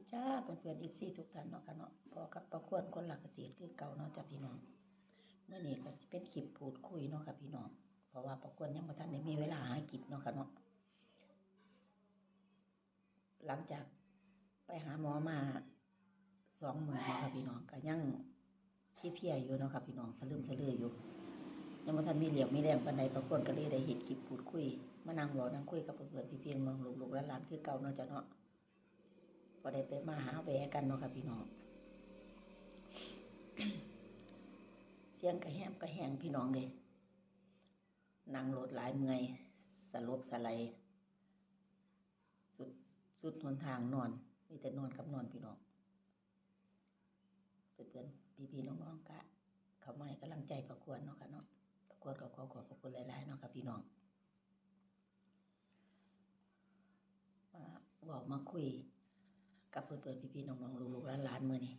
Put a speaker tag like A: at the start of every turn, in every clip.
A: ีจ้าเพื่อนเพื่อนอีฟซีทุกท่านเนาะค่ะเนาะพอกับประควรคนหลักเกษตรคือเก่าเนาะจ้ะพี่น้องเมื่อนี้ก็เป็นคลิปพูดคุยเนาะค่ะพี่น้องเพราะว่าประควรยังบ่ทันได้มีเวลาหากินเนาะค่ะเนาะหลังจากไปหาหมอมาสองหมื้อเนาะค่ะพี่น้องก็ยังที่เพียอยู่เนาะค่ะพี่น้องสลืมสลืออยู่ยังบ่ทันมีเหลียวมีแรงปานใดประควรก็เลยได้เฮ็ดคลิปพูดคุยมานั่งเว้านั่งคุยกับเพื่อนๆพี่ๆน้องลูกๆหลานคือเก่าเนาะจ้ะเนาะ พอได้ไปมาหาแวกันเนาะค่ะพี่น้อง เสียงกระแหมกระแหงพี่น้องเลยนั่งรถหลายเมื่อยสลบสไลสุดสุดหนทางนอน มีแต่นอนกับนอนพี่น้องเพื่อนๆพี่ๆน้องๆกะเขามาให้กำลังใจประกวดเนาะค่ะเนาะประกวดก็ขอขอบพระคุณหลายๆเนาะค่ะพี่น้องมาบอกมาคุย กับเพื่อนๆพี่ๆน้องๆลูกๆหลานๆมือนี้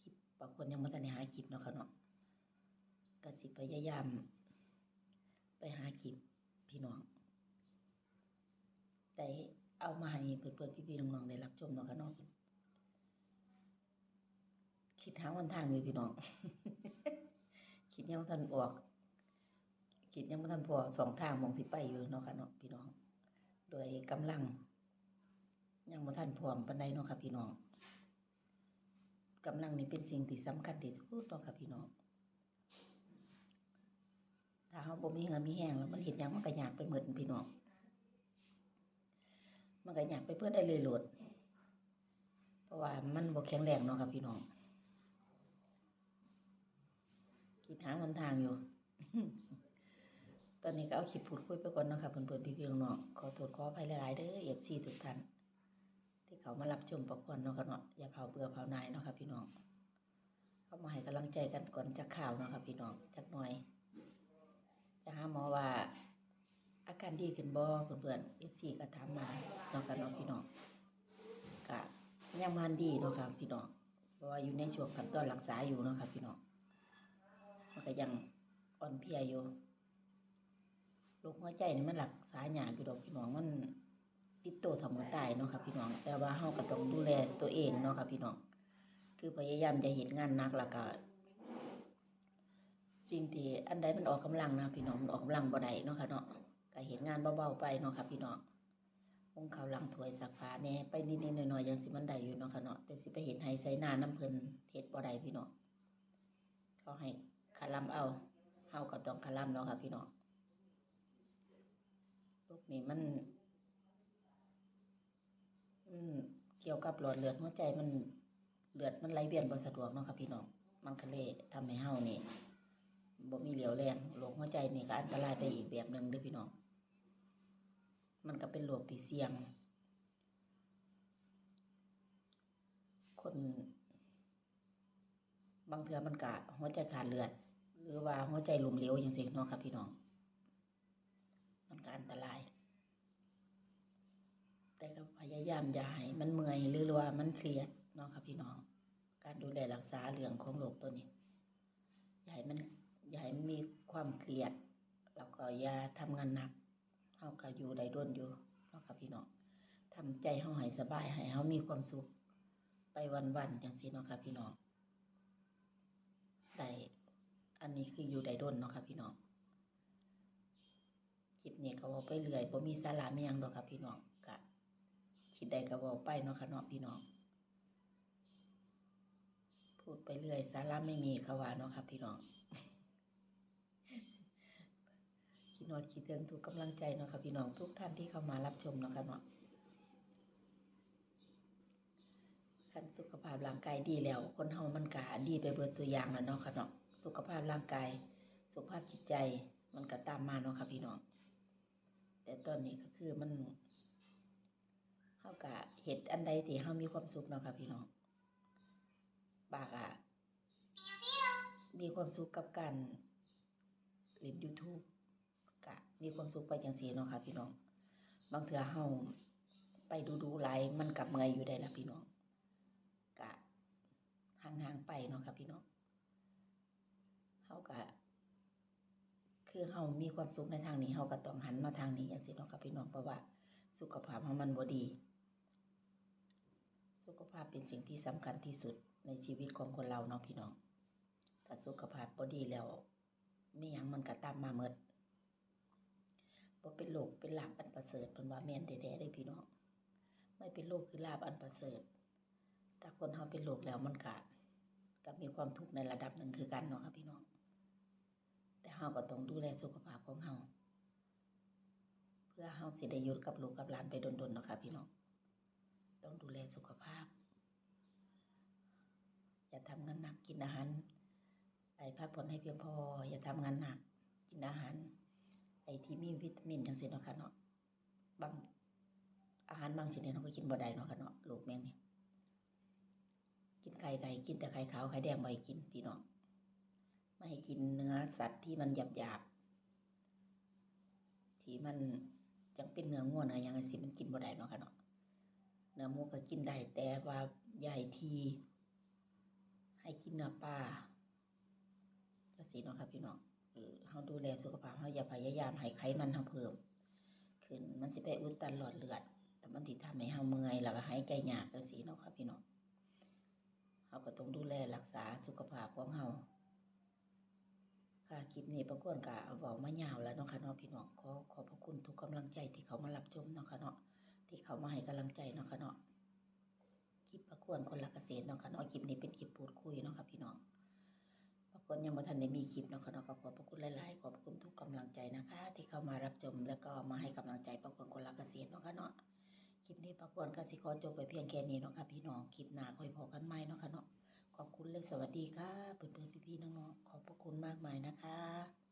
A: คลิปบางคนยังบ่ทันได้หาคลิปเนาะค่ะเนาะก็สิพยายาม ไปหาคลิปพี่น้องได้เอามาให้เพื่อนๆพี่ๆน้องๆได้รับชมเนาะค่ะเนาะคิดหาวันทางอยู่พี่น้อง คิดยังบ่ทันออก คิดยังบ่ทันพอสองทางมองสิไปอยู่เนาะค่ะเนาะพี่น้อง โดยกำลัง ยังบ่ทันพร้อมปานใดเนาะค่ะพี่น้องกำลังนี่เป็นสิ่งที่สำคัญที่สุดเนาะค่ะพี่น้องถ้าเฮาบ่มีเหือมีแห้งแล้วมันเฮ็ดหยังมันก็ยากไปหมดพี่น้องมันก็ยากไปเพื่อได้เลยโหลด เพราะว่ามันบ่แข็งแรงเนาะค่ะพี่น้องคิดหาหนทางอยู่ ตอนนี้ก็เอาคลิปพูดคุยไปก่อนเนาะค่ะเพื่อนๆพี่ๆน้องขอโทษขออภัยหลายๆเด้อ FC ทุกท่าน ที่เขามารับชมประกวดเนาะค่ะเนาะอย่าเผาเบื่อเผานายเนาะค่ะพี่น้อง เข้ามาให้กำลังใจกันก่อนจะข่าวเนาะค่ะพี่น้องจักหน่อยจะหาหมอว่า อาการดีขึ้นบ่เพื่อนๆเอฟซีก็ถามมาเนาะค่ะเนาะพี่น้องก็ยังมันดีเนาะค่ะพี่น้องเพราะว่าอยู่ในช่วงขั้นตอนรักษาอยู่เนาะค่ะพี่น้องมันก็ยังอ่อนเพลียอยู่โรคหัวใจนี่มันรักษายาอยู่ดอกพี่น้องมัน ติดโตทำมือตายเนาะค่ะพี่น้อง แต่ว่าเฮาก็ต้องดูแลตัวเองเนาะค่ะพี่น้อง คือพยายามจะเห็นงานหนักแล้วก็สิ่งที่อันใดมันออกกำลังนะพี่น้องมันออกกำลังบ่ได้เนาะค่ะเนาะก็เห็นงานเบาๆไปเนาะค่ะพี่น้องคงเขาวหลังถวยสักผ้าแหน่ไปนิดๆหน่อยๆยังสิมันได้อยู่เนาะค่ะเนาะแต่สิไปเห็นไห้ใส่หน้าน้ำเพิ่นเฮ็ดบ่ได้พี่น้องเขาให้คาลัมเอาเฮาก็ต้องคาลัมเนาะค่ะพี่น้องลูกนี้มัน อืมเกี่ยวกับหลอดเลือดหัวใจมันเลือดมันไหลเวียนบ่สะดวกเนาะครับพี่น้องมันก็เลยทำให้เฮานี่บ่มีเหลียวแรงโรคหัวใจนี่ก็อันตรายไปอีกแบบหนึ่งเด้อพี่น้องมันก็เป็นโรคที่เสี่ยง คนบางเทื่อมันก็หัวใจขาดเลือด หรือว่าหัวใจล้มเหลวจังซี่เนาะครับพี่น้อง มันก็อันตราย แต่ก็พยายามอย่าให้มันเมื่อยหรือว่ามันเครียดเนาะค่ะพี่น้อง การดูแลรักษาเรื่องของโรคตัวนี้อย่าให้มันอย่าให้มีความเครียดแล้วก็อย่าทำงานหนักเฮาก็อยู่ได้ด้นอยู่เนาะค่ะพี่น้องทำใจเฮาให้สบายให้เฮามีความสุข ไปวันๆจังซี่เนาะค่ะพี่น้องได้อันนี้คืออยู่ได้ด้นเนาะค่ะพี่น้องคลิปนี้ก็เว้าไปเรื่อยบ่มีสาระมียังดอกค่ะพี่น้องก็ คิดใดก็บอกไปเนาะค่ะเนาะพี่น้อง พูดไปเรื่อยสาระไม่มีขาว่าเนาะครับพี่น้องคิดนอดคิดถึงทุกกำลังใจเนาะค่ะพี่น้องทุกท่านที่เข้ามารับชมเนาะค่ะเนาะคันสุขภาพร่างกายดีแล้ว คนเฮามันกะดีไปเบิดสุยางแล้วเนาะค่ะเนาะสุขภาพร่างกาย สุขภาพจิตใจมันก็ตามมาเนาะค่ะพี่น้อง แต่ตอนนี้ก็คือมัน เฮากะเฮ็ดอันใดที่เฮามีความสุขเนาะค่ะพี่น้องบากอะมีความสุขกับการเล่น YouTube กะ มีความสุขไปจังซี่เนาะค่ะพี่น้อง บางเทื่อเฮาไปดูดูๆหลายมันกับเมื่อยอยู่ได้ละพี่น้อง กะห่างๆไปเนาะค่ะพี่น้องเฮากะคือเฮามีความสุขในทางนี้เฮาก็ต้องหันมาทางนี้จังซี่เนาะค่ะพี่น้องเพราะว่า สุขภาพของมันบ่ดีาพเป็นสิ่งที่สำคัญที่สุดในชีวิตของคนเราเนาะพี่น้องถ้าสุขภาพบ่ดีแล้วมีหยังมันก็ตามมาเมดบ่เป็นโรคเป็นลาบอันประเสริฐเพิ่นว่าแม่นแท้ๆเด้อพี่น้อง ไม่เป็นโรคคือลาบอันประเสริฐถ้าคนเฮาเป็นโรคแล้วมันก็ก็มีความทุกข์ในระดับหนึ่งคือกันเนาะครับพี่น้อง แต่เฮาก็ต้องดูแลสุขภาพของเฮาเพื่อเฮาสิได้อยู่กับลูกกับหลานไปดนๆเนาะครับพี่น้อง ต้องดูแลสุขภาพ อย่าทำงานหนักกินอาหารไอ้พักผ่อนให้เพียงพอ อย่าทำงานหนักกินอาหาร ไอ้ที่มีวิตามินจังซี่เนาะค่ะเนาะบางอาหารบางชนิดเราก็กินบ่ได้เนาะค่ะเนาะลูกแม่งเนี่ยกินไข่ไก่กินแต่ไข่ขาวไข่แดงบ่กินพี่น้องไม่ให้กินเนื้อสัตว์ที่มันหยาบหยาบที่มันจังเป็นเนื้อง่วนเนื้อยังไงสิมันกินบ่ได้เนาะค่ะเนาะเนื้อหมูก็กินได้แต่ว่าใหญ่ที กินเนื้อปลาจังซี่เนาะค่ะพี่น้องเออเฮาดูแลสุขภาพเฮาอย่าพยายามให้ไขมันเฮาเพิ่มขึ้นมันสิไปอุดตันหลอดเลือด แต่มันสิทำให้เฮาเมื่อยแล้วก็หายใจยากจังซี่เนาะครับพี่น้องเฮาก็ต้องดูแลรักษาสุขภาพของเฮาค่ะคลิปนี้ประกวนกะเว้ามายาวแล้วเนาะค่ะเนาะพี่น้องขอขอบพระคุณทุกกำลังใจที่เขามารับชมเนาะค่ะเนาะที่เขามาให้กำลังใจเนาะค่ะเนาะ ลิปประกวนคนละเกษตรเนาะค่ะเนาะคลิปนี้เป็นคลิปพูดคุยเนาะค่ะพี่น้องปรากฏยังบ่ทันได้มีคลิปเนาะค่ะเนาะก็ขอบพระคุณหลายๆขอบพระคุณทุกกำลังใจนะคะ ที่เข้ามารับชมแล้วก็มาให้กำลังใจประกฏคนรักเกษตรเนาะค่ะเนาะคลิปนี้ประกฏก็สิขอจบไปเพียงแค่นี้เนาะค่ะพี่น้องคลิปหน้าค่อยพบกันใหม่เนาะค่ะเนาะขอบคุณเลยสวัสดีค่ะเพื่อนๆพี่ๆน้องๆขอบพระคุณมากมายนะคะ